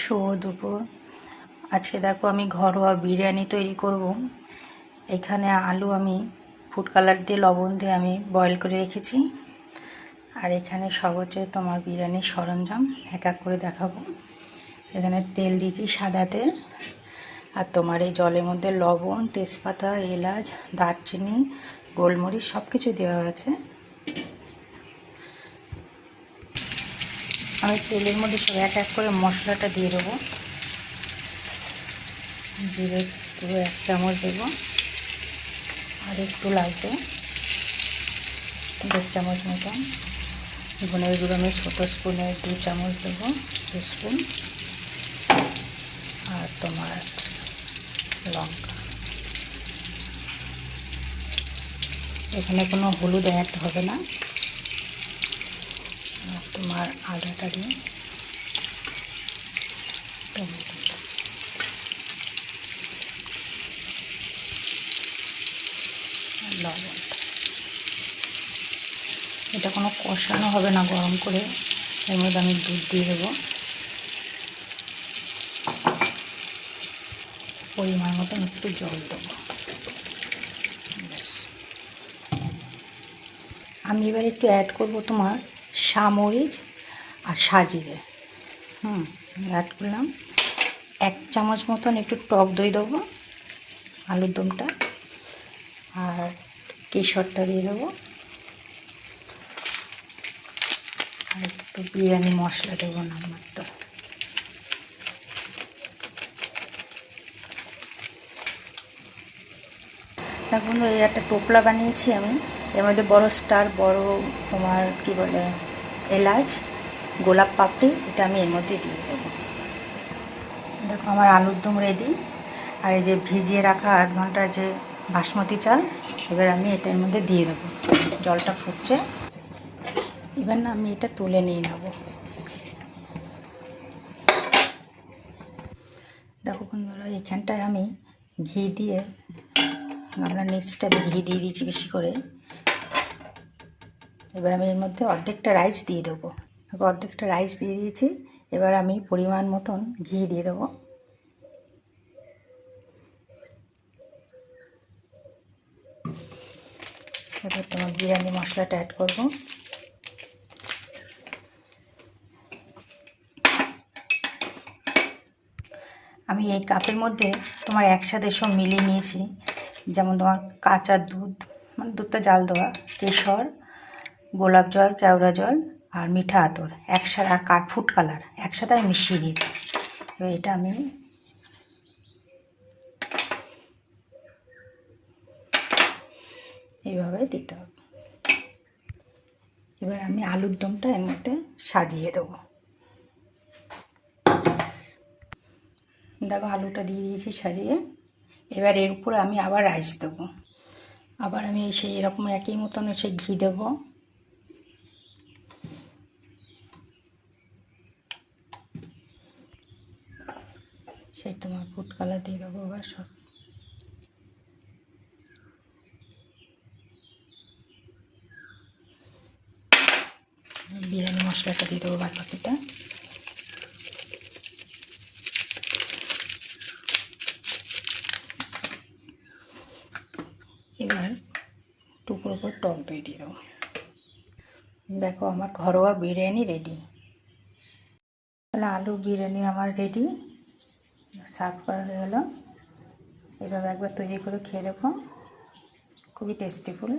শুভ দুপুর। আজকে দেখো আমি ঘরোয়া বিরিয়ানি তৈরি করব। এখানে আলু আমি ফুড কালার দিয়ে লবণ দিয়ে আমি বয়েল করে রেখেছি। আর এখানে সব হচ্ছে তোমার বিরিয়ানির সরঞ্জাম এক এক করে দেখাবো। এখানে তেল দিয়েছি সাদা তেল। আর তোমার এই জলের মধ্যে লবণ, তেজপাতা, এলাচ, দারচিনি, গোলমরিচ সব কিছু দেওয়া আছে। আমি তেলের মধ্যে সব এক এক করে মশলাটা দিয়ে দেবো। জিরে পুরো এক চামচ দেবো। আর একটু লাগবে দেড় চামচ মতন। ধনের গুঁড়ো আমি ছোটো স্পুনে দু চামচ দেবো, দু স্পুন। আর তোমার লঙ্কা। এখানে কোনো হলুদ অ্যাড হবে না। তোমার আদাটা দিয়ে টমেটোটা আর লবণটা এটা কোনো কষানো হবে না গরম করে। এর মধ্যে আমি দুধ দিয়ে দেবো। পরিমাণ মতন একটু জল দেবো। আমি এবার একটু অ্যাড করব তোমার সামরিচ আর সাজিরে হুম অ্যাড করলাম। এক চামচ মতন একটু টক দই দেবো, আলুর দমটা, আর কেশরটা দিয়ে দেবো। আর একটু বিরিয়ানি মশলা দেবো না মাত্র। এখন এই একটা টোপলা বানিয়েছি আমি। এর মধ্যে বড় স্টার, বড় তোমার কি বলে এলাচ, গোলাপ পাপড়ি, এটা আমি এর মধ্যে দিয়ে দেবো। দেখো, আমার আলুর দম রেডি আর এই যে ভিজিয়ে রাখা আধ ঘণ্টার যে বাসমতি চাল, এবার আমি এটার মধ্যে দিয়ে দেবো। জলটা ফুটছে। এবার না আমি এটা তুলে নিয়ে নেব। দেখো বন্ধুরা, এখানটায় আমি ঘি দিয়ে, আমরা নিচটাতে ঘি দিয়ে দিয়েছি বেশি করে। এবার আমি এর মধ্যে অর্ধেকটা রাইস দিয়ে দেবো। অর্ধেকটা রাইস দিয়ে দিয়েছি, এবার আমি পরিমাণ মতন ঘি দিয়ে দেবো। এবার তোমার বিরিয়ানি মশলাটা অ্যাড করব। আমি এই কাপের মধ্যে তোমার একসাথে সব মিলিয়ে নিয়েছি, যেমন তোমার কাঁচা দুধ মানে দুধটা জাল দেওয়া, কেশর গোলাপ জল, কেওড়া জল আর মিঠা আতর। একসাথে আর কাঠ ফুড কালার একসাথে আমি মিশিয়ে দিয়েছি। এবার এটা আমি এইভাবে দিতে হবে। এবার আমি আলুর দমটা এর মধ্যে সাজিয়ে দেবো। দেখো আলুটা দিয়ে দিয়েছি সাজিয়ে। এবার এর উপরে আমি আবার রাইস দেবো। আবার আমি সেই এরকম একই মতন সে ঘি দেবো। সেই তোমার ফুড কালার দিয়ে দেবো আবার সব। বিরিয়ানি মশলাটা দিয়ে দেবো বাদ বাকিটা এবার টুকরো করে টক দই দিয়ে দেবো। দেখো আমার ঘরোয়া বিরিয়ানি রেডি তাহলে আলু বিরিয়ানি আমার রেডি সার্ভ করা হয়ে গেলো। এভাবে একবার তৈরি করে খেয়ে দেখো। খুবই টেস্টিফুল